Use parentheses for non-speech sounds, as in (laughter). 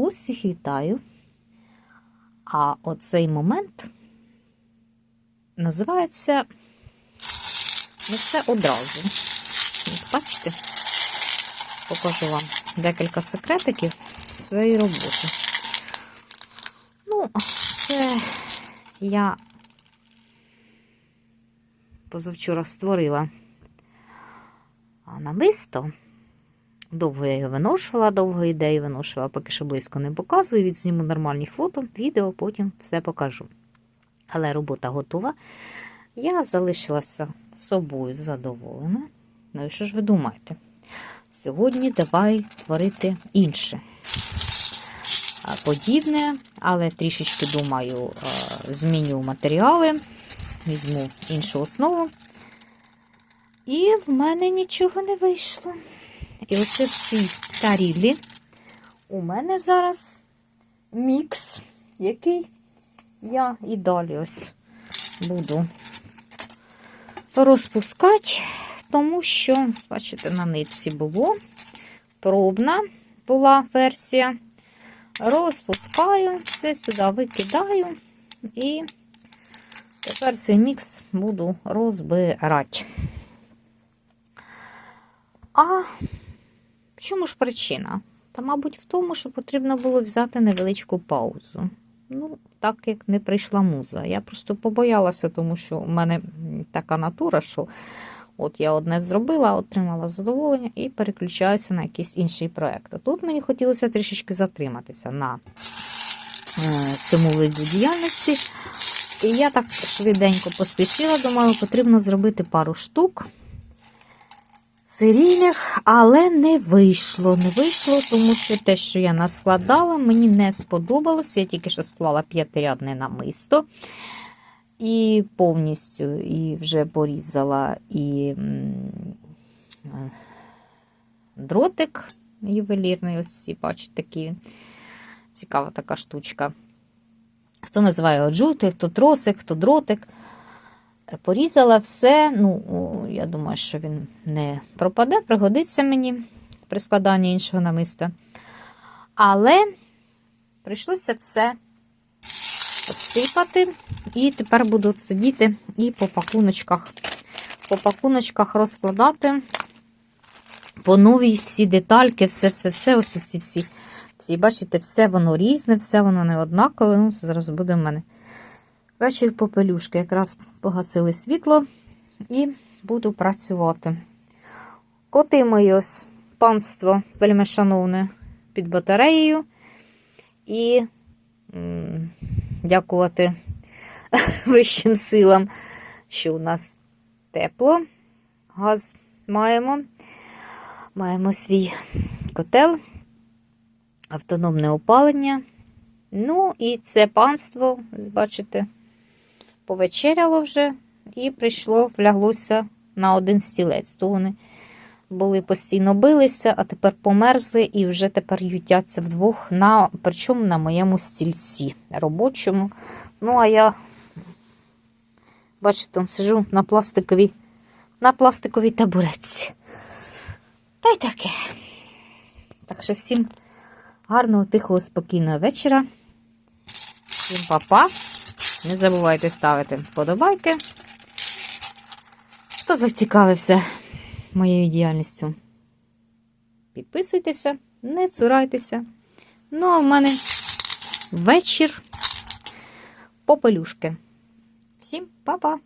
усіх вітаю. А оцей момент називається не все одразу. От Бачите? Покажу вам декілька секретиків своєї роботи. Ну, це я позавчора створила намисто. Довго я його виношувала, довго ідеї виношувала, поки що близько не показую. Відзніму нормальні фото, відео, потім все покажу. Але робота готова. Я залишилася собою задоволена. Ну і що ж ви думаєте? Сьогодні давай творити інше. Подібне, але трішечки, думаю, зміню матеріали, візьму іншу основу. І в мене нічого не вийшло. І оце в цій тарілі у мене зараз мікс, який я і далі ось буду розпускати, тому що, бачите, на нитці було пробна була версія. Розпускаю, все сюди викидаю і тепер цей мікс буду розбирати. А чому ж причина? Та, мабуть, в тому, що потрібно було взяти невеличку паузу. Ну, так як не прийшла муза. Я просто побоялася, тому що у мене така натура, що от я одне зробила, отримала задоволення і переключаюся на якийсь інший проєкт. А тут мені хотілося трішечки затриматися на е, цьому виді діяльності. І я так швиденько поспішила, думаю, потрібно зробити пару штук серійних, але не вийшло. Не вийшло, тому що те, що я наскладала, мені не сподобалося. Я тільки що склала п'ятирядне намисто. І повністю і вже порізала і дротик ювелірний. Ось всі бачите, такий цікава така штучка. Хто називає його джути, хто тросик, хто дротик. Порізала все. Ну, я думаю, що він не пропаде, пригодиться мені при складанні іншого намиста. Але прийшлося все посипати. І тепер буду сидіти і по пакуночках, по пакуночках розкладати по новій всі детальки, все-все-все. Ось ці всі, всі, бачите, все воно різне, все воно не однакове. Ну, Зараз буде в мене. Вечір попелюшки. Якраз погасили світло і буду працювати. Коти мої панство, вельми шановне, під батареєю. І дякувати (laughs) вищим силам, що у нас тепло, газ маємо. Маємо свій котел, автономне опалення. Ну, і це панство, бачите, повечеряло вже і прийшло, вляглося на один стілець. То вони були постійно билися, а тепер померзли і вже тепер ютяться вдвох, на, причому на моєму стільці робочому. Ну, а я, бачите, сижу на пластиковій, на пластиковій табуретці. Та й таке. Так що всім гарного, тихого, спокійного вечора. Всім па-па. Не забувайте ставити вподобайки. Хто зацікавився моєю діяльністю, підписуйтеся, не цурайтеся. Ну, а в мене вечір попелюшки. Всім па-па!